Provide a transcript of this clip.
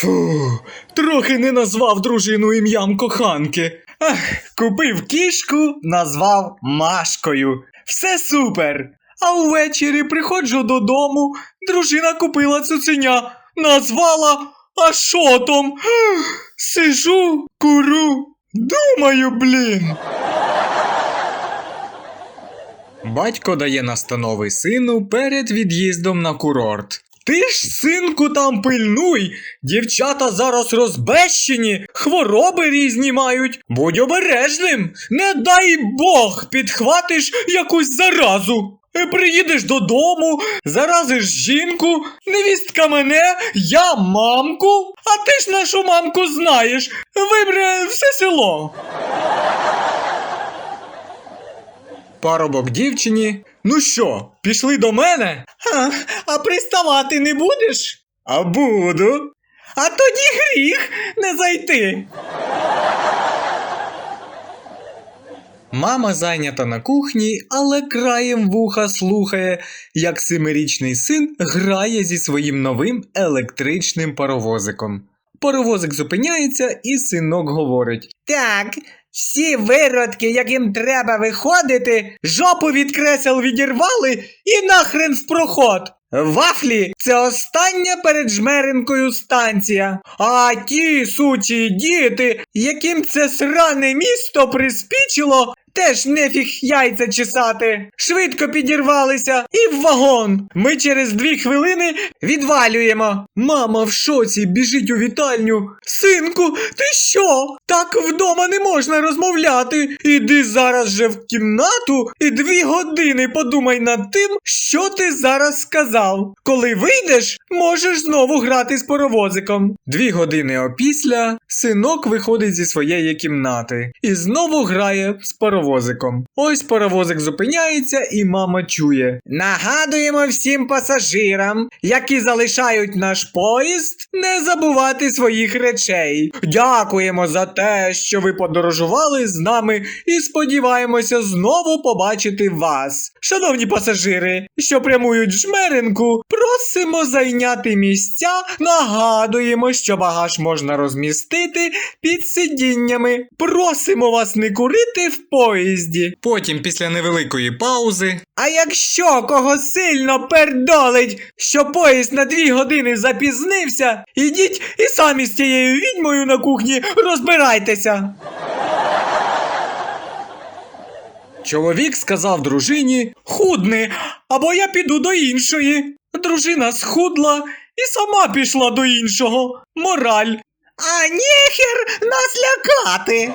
Фу, трохи не назвав дружину ім'ям коханки. Ах, купив кішку, назвав Машкою. Все супер. А увечері приходжу додому, дружина купила цуценя, назвала Ашотом. Сижу, курю, думаю, блін. Батько дає настанови сину перед від'їздом на курорт. Ти ж, синку, там пильнуй. Дівчата зараз розбещені, хвороби різні мають. Будь обережним. Не дай Бог, підхватиш якусь заразу. Е, Приїдеш додому, заразиш жінку, невістка мене, я мамку, а ти ж нашу мамку знаєш. Вибре все село. Парубок дівчині. Ну що, пішли до мене? А, а приставати не будеш? А буду. А тоді гріх не зайти. Мама зайнята на кухні, але краєм вуха слухає, як семирічний син грає зі своїм новим електричним паровозиком. Паровозик зупиняється, і синок говорить: Так, всі виродки, яким треба виходити, жопу від кресел відірвали і нахрен в проход. Вафлі це остання перед жмеренкою станція. А ті сучі діти, яким це сране місто приспічило, теж нефіг яйця чесати. Швидко підірвалися і в вагон. Ми через дві хвилини відвалюємо. Мама в шоці біжить у вітальню. Синку, ти що? Так вдома не можна розмовляти. Іди зараз же в кімнату і дві години подумай над тим, що ти зараз сказав. Коли вийдеш, можеш знову грати з паровозиком. Дві години опісля синок виходить зі своєї кімнати і знову грає з паровозиком. Ось паровозик зупиняється, і мама чує. Нагадуємо всім пасажирам, які залишають наш поїзд, не забувати своїх речей. Дякуємо за те, що ви подорожували з нами, і сподіваємося знову побачити вас. Шановні пасажири, що прямують жмеринку, просимо зайняти місця. Нагадуємо, що багаж можна розмістити під сидіннями. Просимо вас не курити в поїзді. Потім, після невеликої паузи. А якщо кого сильно пердолить, що поїзд на дві години запізнився, ідіть і самі з тією відьмою на кухні розбирайтеся. Чоловік сказав дружині худни, або я піду до іншої. Дружина схудла і сама пішла до іншого. Мораль. А нехер нас лякати.